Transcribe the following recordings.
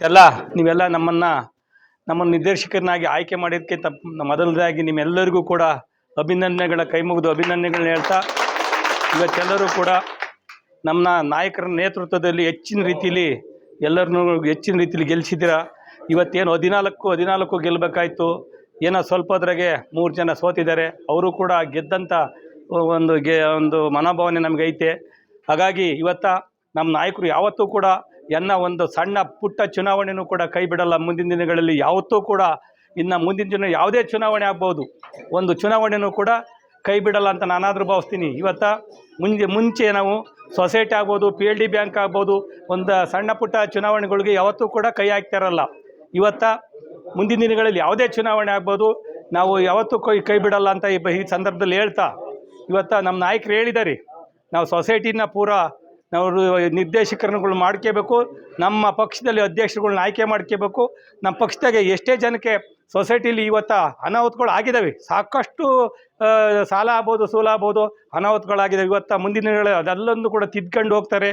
ಇವತ್ತೆಲ್ಲ ನೀವೆಲ್ಲ ನಮ್ಮನ್ನು ನಮ್ಮ ನಿರ್ದೇಶಕರನ್ನಾಗಿ ಆಯ್ಕೆ ಮಾಡಿದ್ದಕ್ಕೆ ಮೊದಲನೇದಾಗಿ ನಿಮ್ಮೆಲ್ಲರಿಗೂ ಕೂಡ ಅಭಿನಂದನೆಗಳ ಕೈ ಮುಗಿದು ಅಭಿನಂದನೆಗಳನ್ನ ಹೇಳ್ತಾ, ಇವತ್ತೆಲ್ಲರೂ ಕೂಡ ನಮ್ಮ ನಾಯಕರ ನೇತೃತ್ವದಲ್ಲಿ ಹೆಚ್ಚಿನ ರೀತಿಯಲ್ಲಿ ಎಲ್ಲರನ್ನೂ ಹೆಚ್ಚಿನ ರೀತಿಯಲ್ಲಿ ಗೆಲ್ಲಿಸಿದ್ದೀರಾ ಇವತ್ತೇನು ಹದಿನಾಲ್ಕು ಹದಿನಾಲ್ಕು ಗೆಲ್ಲಬೇಕಾಯ್ತು ಏನೋ ಸ್ವಲ್ಪದ್ರಾಗೆ ಮೂರು ಜನ ಸೋತಿದ್ದಾರೆ. ಅವರು ಕೂಡ ಗೆದ್ದಂಥ ಒಂದು ಗೆ, ಒಂದು ಮನೋಭಾವನೆ ನಮಗೈತೆ. ಹಾಗಾಗಿ ಇವತ್ತ ನಮ್ಮ ನಾಯಕರು ಯಾವತ್ತೂ ಕೂಡ ಎನ್ನ ಒಂದು ಸಣ್ಣ ಪುಟ್ಟ ಚುನಾವಣೆನೂ ಕೂಡ ಕೈ ಬಿಡಲ್ಲ. ಮುಂದಿನ ದಿನಗಳಲ್ಲಿ ಯಾವತ್ತೂ ಕೂಡ ಇನ್ನು ಮುಂದಿನ ದಿನ ಯಾವುದೇ ಚುನಾವಣೆ ಆಗ್ಬೋದು. ಒಂದು ಚುನಾವಣೆನೂ ಕೂಡ ಕೈ ಬಿಡಲ್ಲ ಅಂತ ನಾನಾದರೂ ಭಾವಿಸ್ತೀನಿ. ಇವತ್ತ ಮುಂದೆ ಮುಂಚೆ ನಾವು ಸೊಸೈಟಿ ಆಗ್ಬೋದು, ಪಿ ಎಲ್ ಡಿ ಬ್ಯಾಂಕ್ ಆಗ್ಬೋದು, ಒಂದು ಸಣ್ಣ ಪುಟ್ಟ ಚುನಾವಣೆಗಳಿಗೆ ಯಾವತ್ತೂ ಕೂಡ ಕೈ ಹಾಕ್ತಾರಲ್ಲ ಇವತ್ತ ಮುಂದಿನ ದಿನಗಳಲ್ಲಿ ಯಾವುದೇ ಚುನಾವಣೆ ಆಗ್ಬೋದು. ನಾವು ಯಾವತ್ತೂ ಕೈ ಕೈ ಬಿಡಲ್ಲ ಅಂತ ಈ ಸಂದರ್ಭದಲ್ಲಿ ಹೇಳ್ತಾ, ಇವತ್ತು ನಮ್ಮ ನಾಯಕರು ಹೇಳಿದ್ದಾರೆ. ನಾವು ಸೊಸೈಟಿನ ಪೂರ ನಾವು ನಿರ್ದೇಶಕರುಗಳು ಮಾಡ್ಕೋಬೇಕು, ನಮ್ಮ ಪಕ್ಷದಲ್ಲಿ ಅಧ್ಯಕ್ಷರುಗಳನ್ನ ಆಯ್ಕೆ ಮಾಡ್ಕೋಬೇಕು, ನಮ್ಮ ಪಕ್ಷದಾಗೆ ಎಷ್ಟೇ ಜನಕ್ಕೆ ಸೊಸೈಟಿಲಿ ಇವತ್ತು ಅನಾಹುತಗಳು ಆಗಿದ್ದಾವೆ ಸಾಕಷ್ಟು ಸಾಲ ಆಗ್ಬೋದು, ಸೂಲ ಆಗ್ಬೋದು ಅನಾಹುತಗಳಾಗಿದ್ದಾವೆ ಇವತ್ತು ಮುಂದಿನ ದಿನಗಳ ಅದೆಲ್ಲೊಂದು ಕೂಡ ತಿದ್ಕೊಂಡು ಹೋಗ್ತಾರೆ.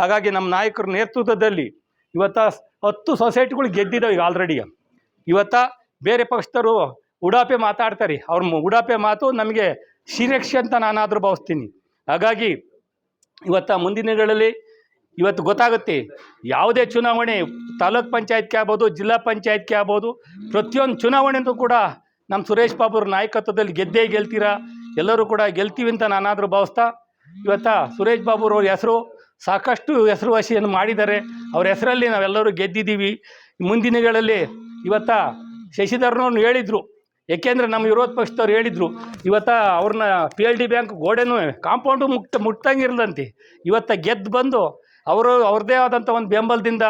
ಹಾಗಾಗಿ ನಮ್ಮ ನಾಯಕರ ನೇತೃತ್ವದಲ್ಲಿ ಇವತ್ತು ಹತ್ತು ಸೊಸೈಟಿಗಳು ಗೆದ್ದಿದ್ದಾವೆ ಈಗ ಆಲ್ರೆಡಿ ಇವತ್ತು ಬೇರೆ ಪಕ್ಷದವರು ಉಡಾಪೆ ಮಾತಾಡ್ತಾರೆ. ಅವ್ರ ಉಡಾಪೆ ಮಾತು ನಮಗೆ ಶಿರಕ್ಷೆ ಅಂತ ನಾನಾದರೂ ಭಾವಿಸ್ತೀನಿ. ಹಾಗಾಗಿ ಇವತ್ತ ಮುಂದಿನ ದಿನಗಳಲ್ಲಿ ಇವತ್ತು ಗೊತ್ತಾಗುತ್ತೆ ಯಾವುದೇ ಚುನಾವಣೆ ತಾಲೂಕ್ ಪಂಚಾಯತ್ಗೆ ಆಗ್ಬೋದು, ಜಿಲ್ಲಾ ಪಂಚಾಯತ್ಗೆ ಆಗ್ಬೋದು, ಪ್ರತಿಯೊಂದು ಚುನಾವಣೆಯೂ ಕೂಡ ನಮ್ಮ ಸುರೇಶ್ ಬಾಬುರ ನಾಯಕತ್ವದಲ್ಲಿ ಗೆದ್ದೇ ಗೆಲ್ತೀರಾ? ಎಲ್ಲರೂ ಕೂಡ ಗೆಲ್ತೀವಿ ಅಂತ ನಾನಾದರೂ ಭಾವಿಸ್ತಾ ಇವತ್ತ ಸುರೇಶ್ ಬಾಬುರವ್ರ ಹೆಸರು ಸಾಕಷ್ಟು ಹೆಸರುವಾಸಿಯನ್ನು ಮಾಡಿದ್ದಾರೆ. ಅವ್ರ ಹೆಸರಲ್ಲಿ ನಾವೆಲ್ಲರೂ ಗೆದ್ದಿದ್ದೀವಿ. ಮುಂದಿನಗಳಲ್ಲಿ ಇವತ್ತ ಶಶಿಧರ್ನವ್ರನ್ನ ಹೇಳಿದರು. ಏಕೆಂದರೆ ನಮ್ಮ ವಿರೋಧ ಪಕ್ಷದವ್ರು ಹೇಳಿದರು, ಇವತ್ತ ಅವ್ರನ್ನ ಪಿ ಎಲ್ ಡಿ ಬ್ಯಾಂಕ್ ಗೋಡೆನೂ ಕಾಂಪೌಂಡು ಮುಕ್ತ ಮುಟ್ಟಂಗಿರದಂತೆ ಇವತ್ತ ಗೆದ್ದು ಬಂದು ಅವರು ಅವ್ರದ್ದೇ ಆದಂಥ ಒಂದು ಬೆಂಬಲದಿಂದ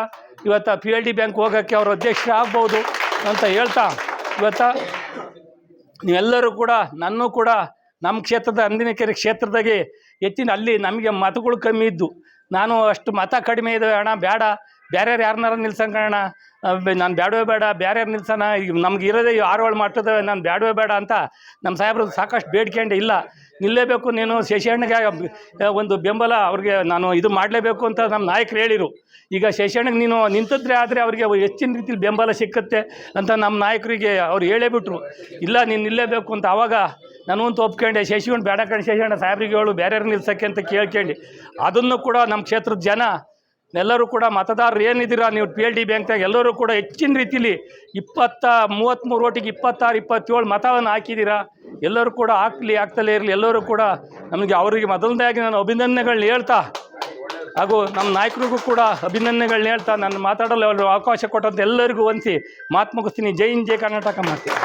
ಇವತ್ತು ಪಿ ಎಲ್ ಡಿ ಬ್ಯಾಂಕ್ ಹೋಗೋಕ್ಕೆ ಅವರು ಅಧ್ಯಕ್ಷ ಆಗ್ಬೋದು ಅಂತ ಹೇಳ್ತಾ, ಇವತ್ತ ನೀವೆಲ್ಲರೂ ಕೂಡ, ನನ್ನೂ ಕೂಡ ನಮ್ಮ ಕ್ಷೇತ್ರದ ಅಂದಿನಕೆರೆ ಕ್ಷೇತ್ರದಾಗೆ ಹೆಚ್ಚಿನ ಅಲ್ಲಿ ನಮಗೆ ಮತಗಳು ಕಮ್ಮಿ ಇದ್ದು, ನಾನು ಅಷ್ಟು ಮತ ಕಡಿಮೆ ಇದೆ ಅಣ್ಣ ಬೇಡ ಬೇರೆ ಯಾರನ್ನಾರ ನಿಲ್ಸಂಗ ನಾನು ಬ್ಯಾಡವೇ ಬೇಡ ಬೇರೆ ನಿಲ್ಸೋಣ. ಈಗ ನಮ್ಗೆ ಇರೋದೇ ಆರು ಏಳು ಮಾಡ್ತಿದ್ದಾವೆ ನಾನು ಬ್ಯಾಡವೇ ಬೇಡ ಅಂತ ನಮ್ಮ ಸಾಹೇಬ್ರು ಸಾಕಷ್ಟು ಬೇಡ್ಕೊಂಡು ಇಲ್ಲ. ನಿಲ್ಲೇಬೇಕು ನೀನು ಶಶಿಹಣ್ಣಗೆ ಒಂದು ಬೆಂಬಲ ಅವ್ರಿಗೆ ನಾನು ಇದು ಮಾಡಲೇಬೇಕು ಅಂತ ನಮ್ಮ ನಾಯಕರು ಹೇಳಿರು. ಈಗ ಶಶಿಹಣ್ಣಗೆ ನೀನು ನಿಂತಿದ್ರೆ ಆದರೆ ಅವರಿಗೆ ಹೆಚ್ಚಿನ ರೀತಿಲಿ ಬೆಂಬಲ ಸಿಕ್ಕತ್ತೆ ಅಂತ ನಮ್ಮ ನಾಯಕರಿಗೆ ಅವ್ರು ಹೇಳೇ ಬಿಟ್ರು. ಇಲ್ಲ, ನೀನು ನಿಲ್ಲೇಬೇಕು ಅಂತ ಆವಾಗ ನಾನು ಅಂತ ಒಪ್ಕೊಂಡೆ ಶಶಿಹಣ್ಣ ಬೇಡ ಕಣ್ ಶಶಿಹಣ್ಣ ಸಾಹೇಬ್ರಿಗೆ ಹೇಳು ಬೇರೆಯವ್ರು ನಿಲ್ಸಕ್ಕೆ ಅಂತ ಕೇಳ್ಕೊಂಡು. ಅದನ್ನು ಕೂಡ ನಮ್ಮ ಕ್ಷೇತ್ರದ ಜನ ಎಲ್ಲರೂ ಕೂಡ ಮತದಾರರು ಏನಿದ್ದೀರಾ? ನೀವು ಪಿ ಎಲ್ ಡಿ ಬ್ಯಾಂಕ್ದಾಗ ಎಲ್ಲರೂ ಕೂಡ ಹೆಚ್ಚಿನ ರೀತಿಲಿ ಇಪ್ಪತ್ತ ಮೂವತ್ತ್ಮೂರು ಓಟಿಗೆ ಇಪ್ಪತ್ತಾರು, ಇಪ್ಪತ್ತೇಳು ಮತವನ್ನು ಹಾಕಿದ್ದೀರಾ? ಎಲ್ಲರೂ ಕೂಡ ಹಾಕ್ಲಿ ಆಗ್ತಲೇ ಇರಲಿ. ಎಲ್ಲರೂ ಕೂಡ ನಮಗೆ ಅವರಿಗೆ ಮೊದಲನೇದಾಗಿ ನಾನು ಅಭಿನಂದನೆಗಳನ್ನ ಹೇಳ್ತಾ ಹಾಗೂ ನಮ್ಮ ನಾಯಕರಿಗೂ ಕೂಡ ಅಭಿನಂದನೆಗಳನ್ನ ಹೇಳ್ತಾ ನಾನು ಮಾತಾಡಲು ಅವರು ಅವಕಾಶ ಕೊಟ್ಟಂತ ಎಲ್ಲರಿಗೂ ವಂದಿಸಿ ಮಾತು ಮುಗಿಸ್ತೀನಿ. ಜೈ ಇನ್ ಜೈ ಕರ್ನಾಟಕ ಮಾಡ್ತೀನಿ